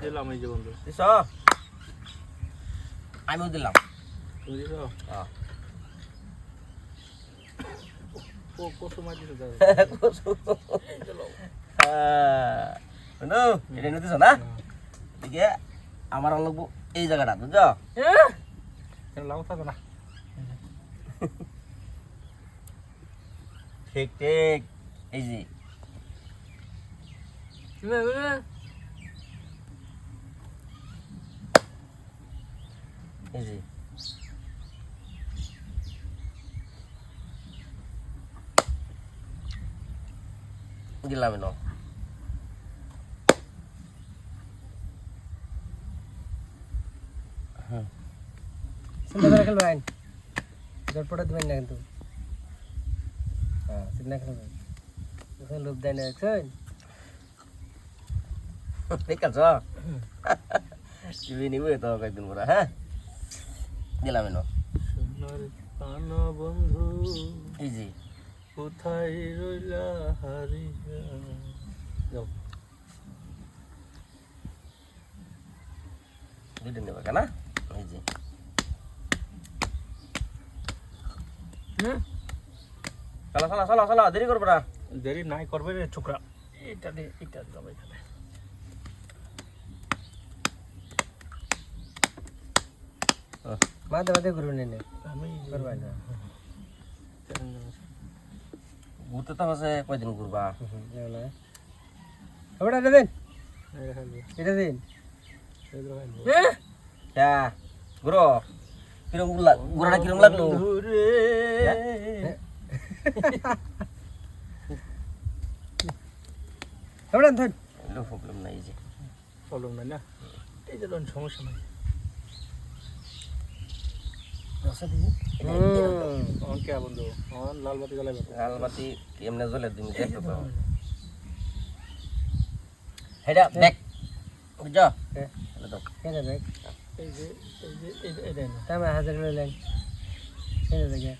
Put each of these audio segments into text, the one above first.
দিলাম এই যে বন্ধু। দিছ? আমিও দিলাম। তুমি দিছ? হ্যাঁ। ও মাছ দিছো দাদা হ্যাঁ। বন্ধু এটা না? এদিকে আমার লাগবো এই জায়গাটা বুঝছ? লাভ থাকবে না। ঠিক ঠিক। এই যে। এই যে দিলাম ন চিন্তা করে খেলবেন জটপটা দিবেন না কিন্তু হ্যাঁ চিন্তা খেলবেন এখন লোক দেয় না দেখছেন ঠিক আছে টিভি নিবে তো কয়েকদিন পরে হ্যাঁ দিলাম ন সোনার বন্ধু এই যে। কোথায় রইলা হারিয়া? যাও। দুইটা নেবে কেনা? এই যে। চলো চলো চলো চলো দেরি করব না। দেরি নাই করবে রে ছোকরা। এটা দে এটা দিলাম এখানে। মাঝে মাঝে করবেন এনে আমি করবেন না। ঘুরতে তো হচ্ছে কয়দিন ঘুরবা? ওটা দেবেন এটা দিন। হ্যাঁ ঘুরো। কিরম লাগ- ঘোরাটা কিরম লাগল? প্রবলেম নাই যে। প্রবলেম নাই না? এই যে সমস্যা নাই। লালবাতি এমনি জ্বলে তুমি দেখো তো। হেডা দেখ। বুঝছ। হলে দাও। কেন দেখ। এই যে এই যে এই যে না তামা হাজার দেখে?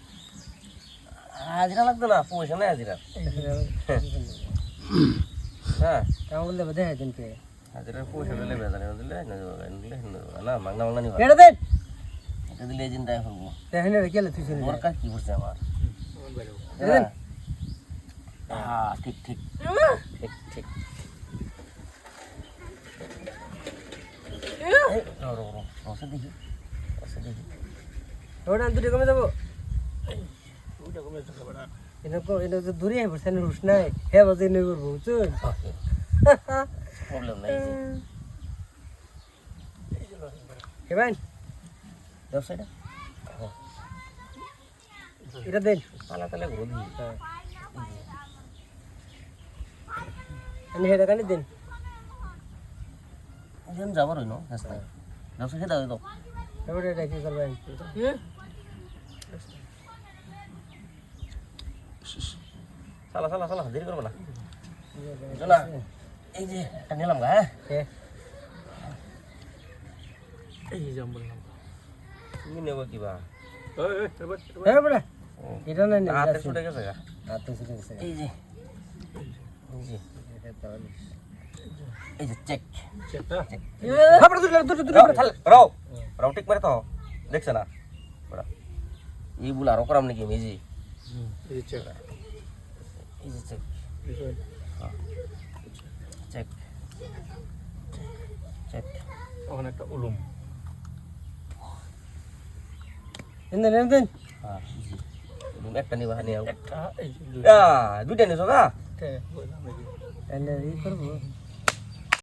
হাজিরা লাগতো না পয়সা নাই হাজিরা। হ্যাঁ। তামা বললে বোধ হয় দিন পেয়ে হাজিরার পয়সা দিলে বেজারে দিলে না মাগনা মাগনা নিবা। এটা দেন দিলে এই চিন্তায় করব রে গেলে তুই শুনে দরকার কি করছে আমার? হ্যাঁ ঠিক ঠিক ঠিক ঠিক দেখি দেখি ওটা দুটো কমে যাব ওইটা কমে যাচ্ছে বেটা এটা তো দূরে পড়ছে রুশ নাই হ্যাঁ বাজে নিয়ে করব বুঝছেন প্রবলেম নাই হে ভাই ব্যবসায়টা এটা দেন পালা তালে ঘুরো আমি হেটা কানি দেন। যেন যাবার হইল রাস্তায়। ব্যবসা খেতে হবে তো এটা কি? করবেন চালা চালা চালা দেরি করব না। বুঝো এই যে এটা নিলাম গা হ্যাঁ? এই যে বললাম তুমি নেব কিবা? হ্যাঁ বড়া এটা না হাতে ছুটে গেছে এই যে। এই যে। এটা এই যে চেক দুটো দুটো রাও রাও রাও মারে তো দেখছে না? বড়া এই বুলা আরও করাম নাকি মেজি এই চেক এই যে চেক চেক চেক ওখানে একটা উলুম এনে নেন দেন হ্যাঁ এই একটা নিবা নিয়ে। একটা দুইটা। নিছো এনে ই করব।